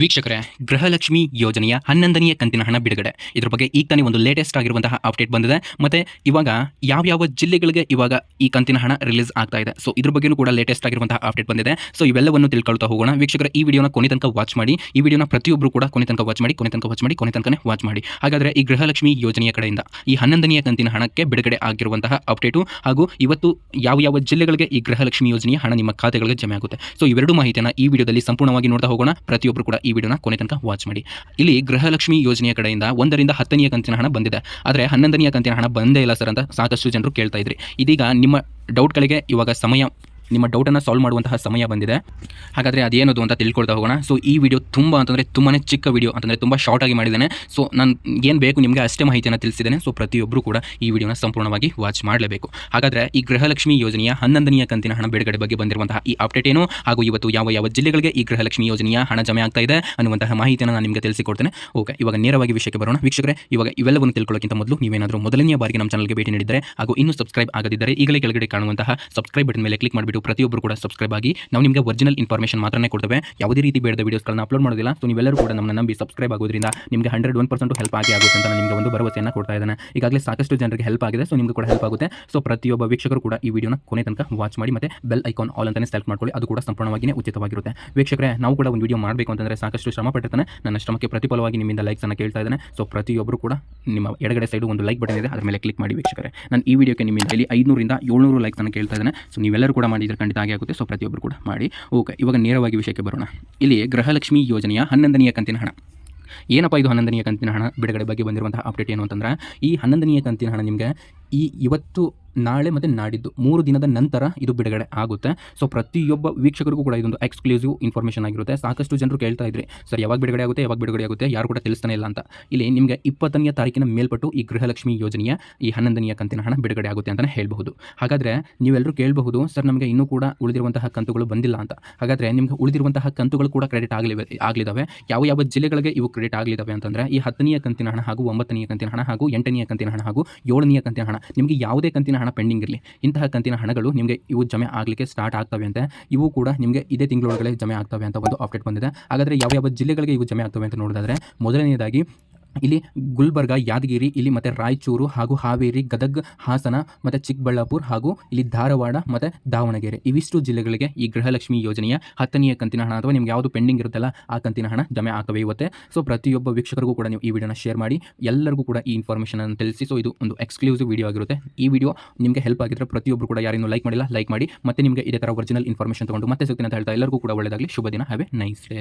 ವೀಕ್ಷಕರೇ, ಗೃಹಲಕ್ಷ್ಮಿ ಯೋಜನೆಯ ಹನ್ನೊಂದನೆಯ ಕಂತಿನ ಹಣ ಬಿಡುಗಡೆ. ಇದ್ರ ಬಗ್ಗೆ ಈಗ ತಾನೇ ಒಂದು ಲೇಟೆಸ್ಟ್ ಆಗಿರುವಂತಹ ಅಪ್ಡೇಟ್ ಬಂದಿದೆ. ಮತ್ತೆ ಇವಾಗ ಯಾವ್ಯಾವ ಜಿಲ್ಲೆಗಳಿಗೆ ಇವಾಗ ಈ ಕಂತಿನ ಹಣ ರಿಲೀಸ್ ಆಗ್ತಾ ಇದೆ? ಸೊ ಇದ್ರ ಬಗ್ಗೆನೂ ಕೂಡ ಲೇಟೆಸ್ಟ್ ಆಗಿರುವಂತಹ ಅಪ್ಡೇಟ್ ಬಂದಿದೆ. ಸೊ ಇವೆಲ್ಲವನ್ನು ತಿಳ್ಕೊಳ್ತಾ ಹೋಗೋಣ. ವೀಕ್ಷಕರ, ಈ ವಿಡಿಯೋನ ಕೊನೆ ತನಕ ವಾಚ್ ಮಾಡಿ. ಈ ವಿಡಿಯೋನ ಪ್ರತಿಯೊಬ್ಬರು ಕೂಡ ಕೊನೆ ತನಕ ವಾಚ್ ಮಾಡಿ, ಕೊನೆ ತನಕ ವಾಚ್ ಮಾಡಿ, ಕೊನೆ ತನಕನೇ ವಾಚ್ ಮಾಡಿ. ಹಾಗಾದರೆ ಈ ಗೃಹಲಕ್ಷ್ಮಿ ಯೋಜನೆಯ ಕಡೆಯಿಂದ ಈ ಹನ್ನೊಂದನೆಯ ಕಂತಿನ ಹಣಕ್ಕೆ ಬಿಡುಗಡೆ ಆಗಿರುವಂತಹ ಅಪ್ಡೇಟು ಹಾಗೂ ಇವತ್ತು ಯಾವ ಯಾವ ಜಿಲ್ಲೆಗಳಿಗೆ ಈ ಗೃಹಲಕ್ಷ್ಮಿ ಯೋಜನೆಯ ಹಣ ನಿಮ್ಮ ಖಾತೆಗಳಿಗೆ ಜಮೆ ಆಗುತ್ತೆ? ಸೊ ಇವೆರಡು ಮಾಹಿತಿಯನ್ನು ಈ ವಿಡಿಯೋದಲ್ಲಿ ಸಂಪೂರ್ಣವಾಗಿ ನೋಡ್ತಾ ಹೋಗೋಣ. ಪ್ರತಿಯೊಬ್ಬರು ಕೂಡ ಈ ವಿಡಿಯೋನ ಕೊನೆ ತನಕ ವಾಚ್ ಮಾಡಿ. ಇಲ್ಲಿ ಗೃಹಲಕ್ಷ್ಮಿ ಯೋಜನೆಯ ಕಡೆಯಿಂದ ಒಂದರಿಂದ ಹತ್ತನೆಯ ಕಂತಿನ ಹಣ ಬಂದಿದೆ. ಆದರೆ ಹನ್ನೊಂದನೆಯ ಕಂತಿನ ಹಣ ಬಂದೇ ಇಲ್ಲ ಸರ್ ಅಂತ ಸಾಕಷ್ಟು ಜನರು ಕೇಳ್ತಾ ಇದ್ರಿ. ಇದೀಗ ನಿಮ್ಮ ಡೌಟ್ಗಳಿಗೆ ಇವಾಗ ಸಮಯ ನಿಮ್ಮ ಡೌಟನ್ನು ಸಾಲ್ವ್ ಮಾಡುವಂತಹ ಸಮಯ ಬಂದಿದೆ. ಹಾಗಾದರೆ ಅದೇನದು ಅಂತ ತಿಳ್ಕೊಳ್ತಾ ಹೋಗೋಣ. ಸೊ ಈ ವಿಡಿಯೋ ತುಂಬ ಅಂತಂದರೆ ತುಂಬಾ ಚಿಕ್ಕ ವಿಡಿಯೋ ಅಂತಂದರೆ ತುಂಬ ಶಾರ್ಟ್ ಆಗಿ ಮಾಡಿದ್ದೇನೆ. ಸೊ ನಾನು ಏನು ಬೇಕು ನಿಮಗೆ ಅಷ್ಟೇ ಮಾಹಿತಿಯನ್ನು ತಿಳಿಸಿದ್ದೇನೆ. ಸೊ ಪ್ರತಿಯೊಬ್ಬರು ಕೂಡ ಈ ವಿಡಿಯೋನ ಸಂಪೂರ್ಣವಾಗಿ ವಾಚ್ ಮಾಡಲೇಬೇಕು. ಹಾಗಾದರೆ ಈ ಗೃಹಲಕ್ಷ್ಮಿ ಯೋಜನೆಯ ಹನ್ನೊಂದನೆಯ ಕಂತಿನ ಹಣ ಬಿಡುಗಡೆ ಬಗ್ಗೆ ಬಂದಿರುವಂತಹ ಈ ಅಪ್ಡೇಟ್ ಏನು? ಹಾಗೂ ಇವತ್ತು ಯಾವ ಯಾವ ಜಿಲ್ಲೆಗಳಿಗೆ ಈ ಗೃಹಲಕ್ಷ್ಮಿ ಯೋಜನೆಯ ಹಣ ಜಮೆ ಆಗ್ತಾ ಇದೆ ಅನ್ನುವಂತಹ ಮಾಹಿತಿಯನ್ನು ನಾನು ನಿಮಗೆ ತಿಳಿಸಿಕೊಡ್ತೇನೆ. ಓಕೆ, ಇವಾಗ ನೇರವಾಗಿ ವಿಷಯಕ್ಕೆ ಬರೋಣ. ವೀಕ್ಷಕರೇ, ಇವಾಗ ಇವೆಲ್ಲವನ್ನು ತಿಳ್ಕೊಳ್ಳೋಕ್ಕಿಂತ ಮೊದಲು ನೀವೇನಾದರೂ ಮೊದಲನೆಯ ಬಾರಿಗೆ ನಮ್ಮ ಚಾನಲ್ಗೆ ಭೇಟಿ ನೀಡಿದರೆ ಹಾಗೂ ಇನ್ನೂ ಸಬ್ಸ್ಕ್ರೈಬ್ ಆಗದಿದ್ದರೆ ಈಗಲೇ ಕೆಳಗಡೆ ಕಾಣುವಂತಹ ಸಬ್ಸ್ಕ್ರೈಬ್ ಬಟನ್ ಮೇಲೆ ಕ್ಲಿಕ್ ಮಾಡಿಬಿಟ್ಟು ಪ್ರತಿಯೊಬ್ಬರು ಕೂಡ ಸಬ್ಸ್ಕ್ರೈಬ್ ಆಗಿ ನಾವು ನಿಮಗೆ ಒರಿಜಿನಲ್ ಇನ್ಫಾರ್ಮೇಷನ್ ಮಾತ್ರನೇ ಕೊಡ್ತೇವೆ. ಯಾವುದೇ ರೀತಿ ಬೇಡದ ವೀಡಿಯೋಸ್ಗಳನ್ನ ಅಪ್ಲೋಡ್ ಮಾಡೋದಿಲ್ಲ. ಸೊ ನೀವೆಲ್ಲರೂ ಕೂಡ ನಮ್ಮನ್ನ ನಂಬಿ ಸಬ್ಸ್ಕ್ರೈಬ್ ಆಗೋದ್ರಿಂದ ನಿಮಗೆ ಹಂಡ್ರೆಡ್ ಒನ್ ಪರ್ಸೆಂಟ್ ಹೆಲ್ಪ್ ಆಗಿ ಆಗುತ್ತೆ ಅಂತ ನಿಮಗೆ ಒಂದು ಭರವಸೆಯನ್ನು ಕೊಡ್ತಾ ಇದ್ದಾನೆ. ಈಗಾಗಲೇ ಸಾಕಷ್ಟು ಜನರಿಗೆ ಹೆಲ್ಪ್ ಆಗಿದೆ. ಸೊ ನಿಮಗೂ ಕೂಡ ಹೆಲ್ಪ್ ಆಗುತ್ತೆ. ಸೊ ಪ್ರತಿಯೊಬ್ಬ ವೀಕ್ಷಕರು ಕೂಡ ಈ ವಿಡಿಯೋನ ಕೊನೆ ತನಕ ವಾಚ್ ಮಾಡಿ ಮತ್ತೆ ಬೆಲ್ ಐಕಾನ್ ಆಲ್ ಅಂತಾನೆ ಸೆಲೆಕ್ಟ್ ಮಾಡ್ಕೊಳ್ಳಿ. ಅದು ಕೂಡ ಸಂಪೂರ್ಣವಾಗಿಯೇ ಉಚಿತವಾಗಿರುತ್ತೆ. ವೀಕ್ಷಕರೇ, ನಾವು ಕೂಡ ಒಂದು ವಿಡಿಯೋ ಮಾಡಬೇಕು ಅಂತಂದರೆ ಸಾಕಷ್ಟು ಶ್ರಮ ಪಟ್ಟಿರ್ತಾನೆ. ನನ್ನ ಶ್ರಮಕ್ಕೆ ಪ್ರತಿಫಲವಾಗಿ ನಿಮ್ಮಿಂದ ಲೈಕ್ಸ್ ಅನ್ನು ಕೇಳ್ತಾ ಇದ್ದಾನೆ. ಸೊ ಪ್ರತಿಯೊಬ್ಬರು ಕೂಡ ನಿಮ್ಮ ಎಡಗಡೆ ಸೈಡು ಒಂದು ಲೈಕ್ ಬಟನ್ ಇದೆ. ಅದರ ಮೇಲೆ ಕ್ಲಿಕ್ ಮಾಡಿ ವೀಕ್ಷಕರೇ. ನಾನು ಈ ವಿಡಿಯೋಕ್ಕೆ ನಿಮ್ಮಿಂದ ಇಲ್ಲಿ ಐನೂರಿಂದ ಏಳ್ನೂರು ಲೈಕ್ಸ್ ಅನ್ನು ಕೇಳ್ತಾ ಇದ್ದಾನೆ. ಸೊ ನೀವೆಲ್ಲರೂ ಕೂಡ ಮಾಡಿದ್ರೆ ಖಂಡಿತ ಆಗಿ ಆಗುತ್ತೆ. ಸೊ ಪ್ರತಿಯೊಬ್ಬರು ಕೂಡ ಮಾಡಿ. ಓಕೆ ಇವಾಗ ನೇರವಾಗಿ ವಿಷಯಕ್ಕೆ ಬರೋಣ. ಇಲ್ಲಿ ಗೃಹಲಕ್ಷ್ಮಿ ಯೋಜನೆಯ ಹನ್ನೊಂದನೆಯ ಕಂತಿನ ಹಣ. ಏನಪ್ಪ ಇದು ಹನ್ನೊಂದನೆಯ ಕಂತಿನ ಹಣ? ಬಿಡುಗಡೆ ಬಗ್ಗೆ ಬಂದಿರುವಂತಹ ಅಪ್ಡೇಟ್ ಏನು ಅಂತಂದ್ರೆ, ಈ ಹನ್ನೊಂದನೆಯ ಕಂತಿನ ಹಣ ನಿಮಗೆ ಈ ಇವತ್ತು ನಾಳೆ ಮತ್ತು ನಾಡಿದ್ದು ಮೂರು ದಿನದ ನಂತರ ಇದು ಬಿಡುಗಡೆ ಆಗುತ್ತೆ. ಸೊ ಪ್ರತಿಯೊಬ್ಬ ವೀಕ್ಷಕರಿಗೂ ಕೂಡ ಇದೊಂದು ಎಕ್ಸ್ಕ್ಲೂಸಿವ್ ಇನ್ಫಾರ್ಮೇಷನ್ ಆಗಿರುತ್ತೆ. ಸಾಕಷ್ಟು ಜನರು ಕೇಳ್ತಾ ಇದ್ರಿ, ಸರ್, ಯಾವಾಗ ಬಿಡುಗಡೆ ಆಗುತ್ತೆ? ಯಾವಾಗ ಬಿಡುಗಡೆ ಆಗುತ್ತೆ? ಯಾರು ಕೂಡ ತಿಳಿಸ್ತಾನೆ ಇಲ್ಲ ಅಂತ. ಇಲ್ಲಿ ನಿಮಗೆ ಇಪ್ಪತ್ತನೆಯ ತಾರೀಕಿನ ಮೇಲ್ಪಟ್ಟು ಈ ಗೃಹಲಕ್ಷ್ಮಿ ಯೋಜನೆಯ, ಈ ಹನ್ನೊಂದನೆಯ ಕಂತಿನ ಹಣ ಬಿಡುಗಡೆ ಆಗುತ್ತೆ ಅಂತಲೇ ಹೇಳಬಹುದು. ಹಾಗಾದರೆ ನೀವೆಲ್ಲರೂ ಕೇಳಬಹುದು, ಸರ್, ನಮಗೆ ಇನ್ನೂ ಕೂಡ ಉಳಿದಿರುವಂತಹ ಕಂತುಗಳು ಬಂದಿಲ್ಲ ಅಂತ. ಹಾಗಾದರೆ ನಿಮಗೆ ಉಳಿದಿರುವಂತಹ ಕಂತುಗಳು ಕೂಡ ಕ್ರೆಡಿಟ್ ಆಗಲಿವೆ ಆಗಲಿದ್ದಾವೆ ಯಾವ ಯಾವ ಜಿಲ್ಲೆಗಳಿಗೆ ಇವು ಕ್ರೆಡಿಟ್ ಆಗಲಿದ್ದಾವೆ ಅಂತಂದರೆ, ಈ ಹತ್ತನೆಯ ಕಂತಿನ ಹಣ ಹಾಗೂ ಒಂಬತ್ತನೆಯ ಕಂತಿನ ಹಣ ಹಾಗೂ ಎಂಟನೆಯ ಕಂತಿನ ಹಣ ಹಾಗೂ ಏಳನೆಯ ಕಂತಿನ ಹಣ, ನಿಮಗೆ ಯಾವುದೇ ಕಂತಿನ ಹಣ ಪೆಂಡಿಂಗ್ ಇರಲಿ. ಇಂತಹ ಕಂತಿನ ಹಣಗಳು ನಿಮಗೆ ಇವು ಜಮೆ ಆಗಲಿಕ್ಕೆ ಸ್ಟಾರ್ಟ್ ಆಗ್ತವೆ ಅಂತ, ಇವು ಕೂಡ ನಿಮಗೆ ಇದೇ ತಿಂಗಳೊಳಗಡೆ ಜಮೆ ಆಗ್ತವೆ ಅಂತ ಒಂದು ಅಪ್ಡೇಟ್ ಬಂದಿದೆ. ಹಾಗಾದರೆ ಯಾವ ಯಾವ ಜಿಲ್ಲೆಗಳಿಗೆ ಇವು ಜಮೆ ಆಗ್ತವೆ ಅಂತ ನೋಡೋದಾದರೆ ಮೊದಲನೆಯದಾಗಿ ಇಲ್ಲಿ ಗುಲ್ಬರ್ಗ, ಯಾದಗಿರಿ, ಇಲ್ಲಿ ಮತ್ತು ರಾಯಚೂರು ಹಾಗೂ ಹಾವೇರಿ, ಗದಗ್, ಹಾಸನ ಮತ್ತು ಚಿಕ್ಕಬಳ್ಳಾಪುರ ಹಾಗೂ ಇಲ್ಲಿ ಧಾರವಾಡ ಮತ್ತು ದಾವಣಗೆರೆ. ಇವಿಷ್ಟು ಜಿಲ್ಲೆಗಳಿಗೆ ಈ ಗೃಹಲಕ್ಷ್ಮಿ ಯೋಜನೆಯ ಹತ್ತನೆಯ ಕಂತಿನ ಹಣ ಅಥವಾ ನಿಮ್ಗೆ ಯಾವುದು ಪೆಂಡಿಂಗ್ ಇರುತ್ತಲ್ಲ ಆ ಕಂತಿನ ಹಣ ಜಮೆ ಆಗವೇ ಇವತ್ತೆ. ಸೊ ಪ್ರತಿಯೊಬ್ಬ ವೀಕ್ಷಕರಿಗೂ ಕೂಡ ನೀವು ಈ ವಿಡಿಯೋನ ಶೇರ್ ಮಾಡಿ. ಎಲ್ಲರಿಗೂ ಕೂಡ ಈ ಇನ್ಫಾರ್ಮೇಷನ್ ಅನ್ನು ತಿಳಿಸಿ. ಸೊ ಇದು ಒಂದು ಎಕ್ಸ್ಕ್ಲೂಸಿವ್ ವಿಡಿಯೋ ಆಗಿರುತ್ತೆ. ಈ ವಿಡಿಯೋ ನಿಮಗೆ ಹೆಲ್ಪ್ ಆಗಿದ್ರೆ ಪ್ರತಿಯೊಬ್ಬರು ಕೂಡ ಯಾರಿಗೂ ಲೈಕ್ ಮಾಡಿಲ್ಲ ಲೈಕ್ ಮಾಡಿ. ಮತ್ತೆ ನಿಮಗೆ ಇದೇ ಥರ ಒರಿಜಿನಲ್ ಇನ್ಫಾರ್ಮೇಷನ್ ತಗೊಂಡು ಮತ್ತೆ ಸಿಗ್ತೀನಿ ಅಂತ ಹೇಳ್ತಾ ಎಲ್ಲರಿಗೂ ಕೂಡ ಒಳ್ಳೆಯದಾಗಲಿ ಶುಭ ದಿನ. Have A nice day